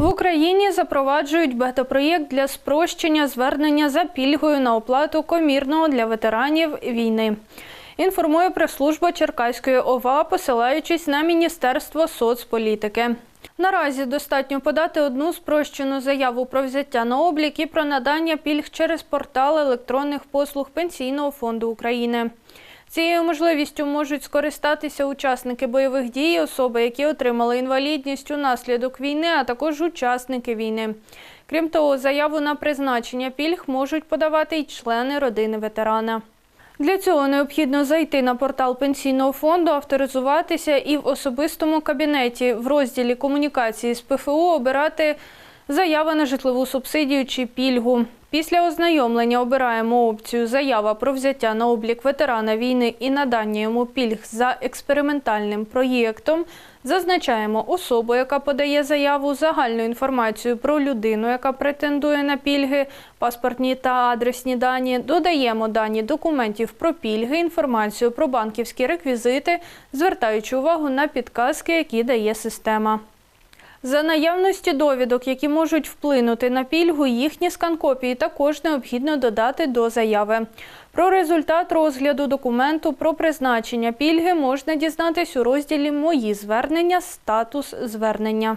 В Україні запроваджують бета-проєкт для спрощення звернення за пільгою на оплату комірного для ветеранів війни. Інформує прес-служба Черкаської ОВА, посилаючись на Міністерство соцполітики. Наразі достатньо подати одну спрощену заяву про взяття на облік і про надання пільг через портал електронних послуг Пенсійного фонду України. Цією можливістю можуть скористатися учасники бойових дій, особи, які отримали інвалідність унаслідок війни, а також учасники війни. Крім того, заяву на призначення пільг можуть подавати й члени родини ветерана. Для цього необхідно зайти на портал пенсійного фонду, авторизуватися і в особистому кабінеті в розділі комунікації з ПФУ обирати заява на житлову субсидію чи пільгу. Після ознайомлення обираємо опцію Заява про взяття на облік ветерана війни і надання йому пільг за експериментальним проєктом. Зазначаємо особу, яка подає заяву, загальну інформацію про людину, яка претендує на пільги, паспортні та адресні дані. Додаємо дані документів про пільги, інформацію про банківські реквізити, звертаючи увагу на підказки, які дає система. За наявності довідок, які можуть вплинути на пільгу, їхні скан-копії також необхідно додати до заяви. Про результат розгляду документу про призначення пільги можна дізнатись у розділі Мої звернення, статус звернення.